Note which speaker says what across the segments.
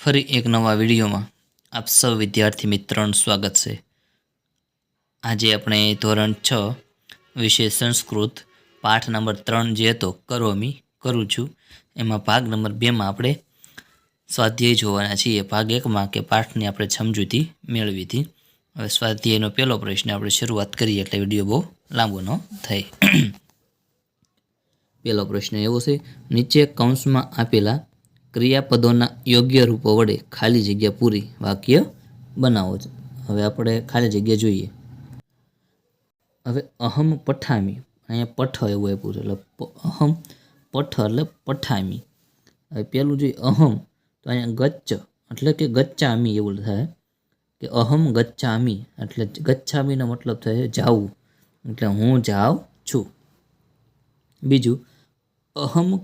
Speaker 1: ફરી એક નવા વિડીયોમાં આપ સૌ વિદ્યાર્થી મિત્રોનું સ્વાગત છે. આજે આપણે ધોરણ છ વિશે સંસ્કૃત પાઠ નંબર ત્રણ જે હતો કરોમી કરું છું. એમાં ભાગ નંબર બેમાં આપણે સ્વાધ્યાય જોવાના છીએ. ભાગ એકમાં કે પાઠની આપણે સમજૂતી મેળવી હતી. હવે સ્વાધ્યાયનો પહેલો પ્રશ્ન આપણે શરૂઆત કરીએ એટલે વીડિયો બહુ લાંબો ન થાય. પહેલો પ્રશ્ન એવો છે, નીચે કૌંસમાં આપેલા ક્રિયાપદોના યોગ્ય રૂપો વડે ખાલી જગ્યા પૂરી વાક્ય બનાવો છો. હવે આપણે ખાલી જગ્યા જોઈએ. હવે અહમ પઠામી. અહીંયા પઠ એવું આપ્યું છે. એટલે અહમ પઠ એટલે પઠામી. હવે પેલું જોઈએ અહમ. તો અહીંયા ગચ્ચ એટલે કે ગચ્ચામી એવું થાય. કે અહમ ગચ્છામી એટલે ગચ્છામીનો મતલબ થાય જાવું. એટલે હું જાઉં છું. બીજું, અહમ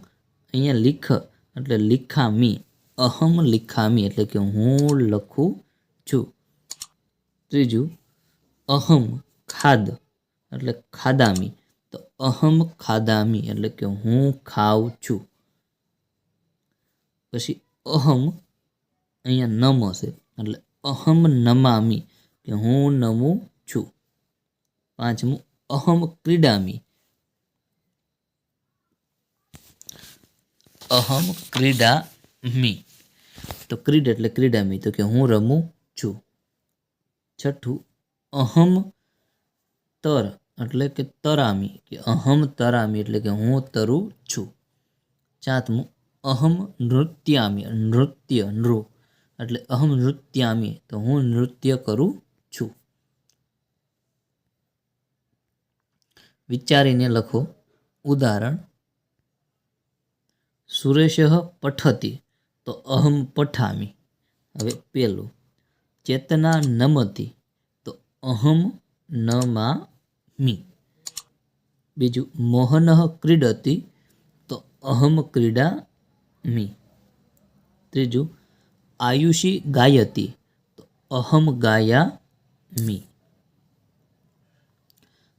Speaker 1: અહીંયા લીખ એટલે લિખામી, અહમ લિખામી એટલે કે હું લખું છું. ત્રીજું, અહમ ખાદ એટલે ખાદામી. તો અહમ ખાદામી એટલે કે હું ખાઉં છું. પછી અહમ અહીંયા નમ હશે. એટલે અહમ નમામી કે હું નમું છું. પાંચમું, અહમ ક્રીડામી. અહમ ક્રીડામી તો ક્રીડ એટલે ક્રીડામી, તો કે હું રમું છું. છઠ્ઠું, અહમ તર એટલે કે તરામી, કે અહમ તરામી એટલે કે હું તરું છું. સાતમું અહમ નૃત્યામી, નૃત્ય નૃ એટલે અહમ નૃત્યામી, તો હું નૃત્ય કરું છું. વિચારીને લખો ઉદાહરણ સુરેશ પઠતી, તો અહમ પઠામી. હવે પેલું. ચેતના નમતી, તો અહમ નમામી. બીજું, મોહન ક્રીડતી, તો અહમ ક્રીડામી. ત્રીજું, આયુષી ગાયતી, તો અહમ ગાયામી.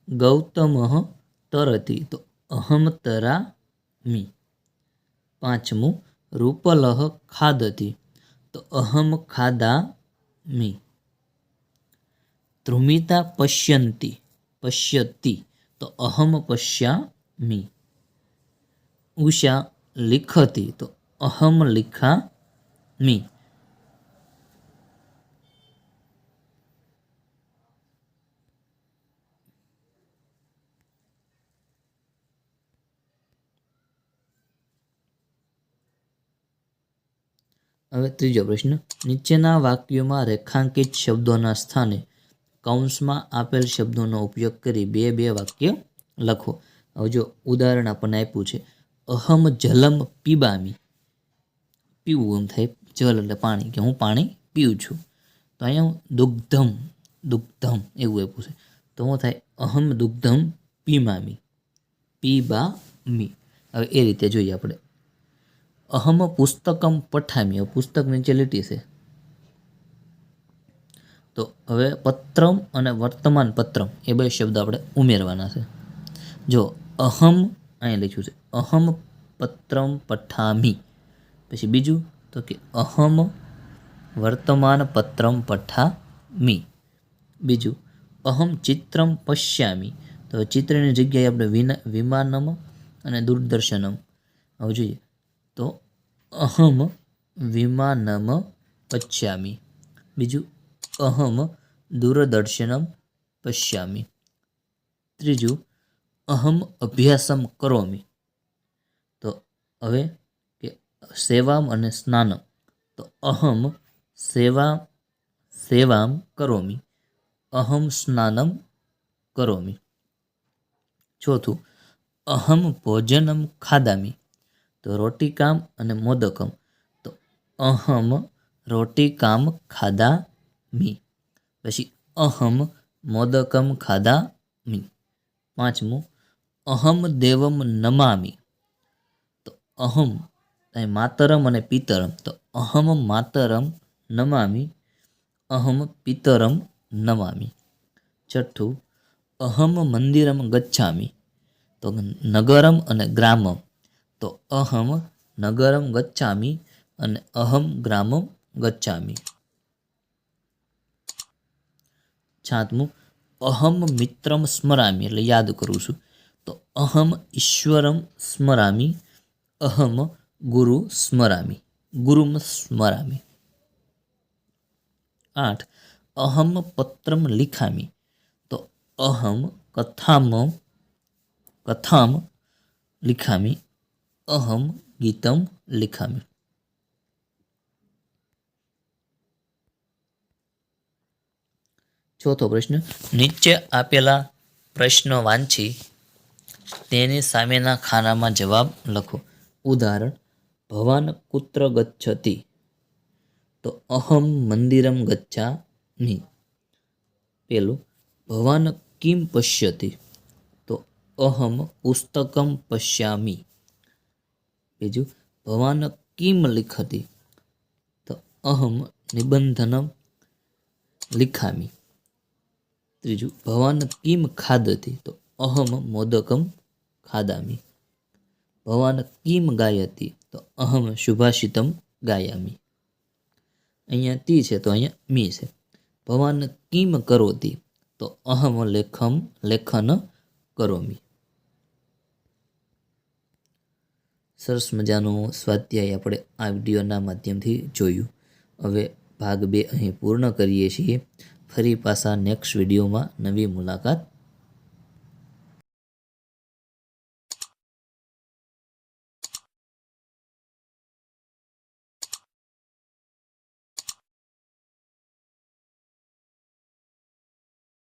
Speaker 1: ગૌતમ તરતી, તો અહમ તરામી. પાંચમું રૂપલહ ખાદતી. તો અહમ ખાદામી. ધ્રુમિતા પશ્યંતી. પશ્યતી. તો અહમ પશ્યામી. ઉષા લિખતી. તો અહમ લિખામી. હવે ત્રીજો પ્રશ્ન. નીચેના વાક્યોમાં રેખાંકિત શબ્દોના સ્થાને કૌંસમાં આપેલ શબ્દોનો ઉપયોગ કરી બે બે વાક્ય લખો. હવે જો ઉદાહરણ આપણને આપ્યું છે. અહમ જલમ પીબામી. પીવું એમ થાય. જલ એટલે પાણી કે હું પાણી પીઉં છું. તો અહીંયા દુગ્ધમ દુગ્ધમ એવું આપ્યું છે. તો હું થાય અહમ દુગ્ધમ પીમામી. પીબામી. હવે એ રીતે જોઈએ આપણે. અહમ પુસ્તકમ પઠામી પુસ્તક નીચે છે તો હવે પત્રમ અને વર્તમાન પત્રમ એ બે શબ્દ આપણે ઉમેરવાના છે જો અહમ અહીંયા લખ્યું છે અહમ પત્રમ પઠામી પછી બીજું તો કે અહમ વર્તમાન પત્રમ પઠામી બીજું અહમ ચિત્રમ પશ્યામી તો ચિત્રની જગ્યાએ આપણે વિના વિમાનમ અને દૂરદર્શનમ હવે જોઈએ અહમ વિમાનમ પશ્યામી. બીજું, અહમ દૂરદર્શનમ પશ્યામી. ત્રીજું, અહમ અભ્યાસમ કરોમી. તો હવે કે સેવામ અને સ્નાનમ. તો અહમ સેવા, સેવામ કરોમી. અહમ સ્નાનમ કરોમી. ચોથું, અહમ ભોજનમ ખાદામી. તો રોટિકામ અને મોદકમ. તો અહમ રોટીકામ ખાધા મી. પછી અહમ મોદકમ ખાદામી પાંચમું, અહમ દેવમ નમામી. તો અહમ અહીં માતરમ અને પિતરમ. તો અહમ માતરમ નમામી, અહમ પિતરમ નમામી. છઠ્ઠું, અહમ મંદિરમ ગચ્છામી. તો નગરમ અને ગ્રામમ. તો અહમ નગરમ ગચ્છામી અને અહમ ગ્રામમ ગચ્છામી. છાતમું અહમ મિત્રમ સ્મરામી એટલે યાદ કરું છું. તો અહમ ઈશ્વરમ સ્મરામી, અહમ ગુરુ સ્મરામી, ગુરુમ સ્મરામી. આઠ, અહમ પત્રમ લિખામી. તો અહમ કથામ કથામ લિખામી. અહમ ગીતમ લિખામી ચોથો પ્રશ્ન નીચે આપેલા પ્રશ્નો વાંચી તેની સામેના ખાનામાં જવાબ લખો ઉદાહરણ ભવાન કુત્ર ગચ્છતિ તો અહમ મંદિરમ ગચ્છામિ પેલું ભવાન કિમ પશ્યતિ તો અહમ પુસ્તકમ પશ્યામિ બીજું ભવાન કિમ લિખતી. તો અહમ નિબંધનમ લિખામી. ત્રીજું, ભવાન કિમ ખાદતી તો અહમ મોદકમ ખાદામી. ભવાન કિમ ગાયતી. તો અહમ શુભાષિતમ ગાયામી. અહીંયા તી છે તો અહીંયા મી છે. ભવાન કિમ કરોતી. તો અહમ લેખમ લેખન કરોમી. સરસ મજાનું સ્વાધ્યાય આપણે આ વિડીયોના માધ્યમથી જોયું. હવે ભાગ બે અહીં પૂર્ણ કરીએ છીએ. ફરી પાછા નેક્સ્ટ વિડીયોમાં નવી મુલાકાત.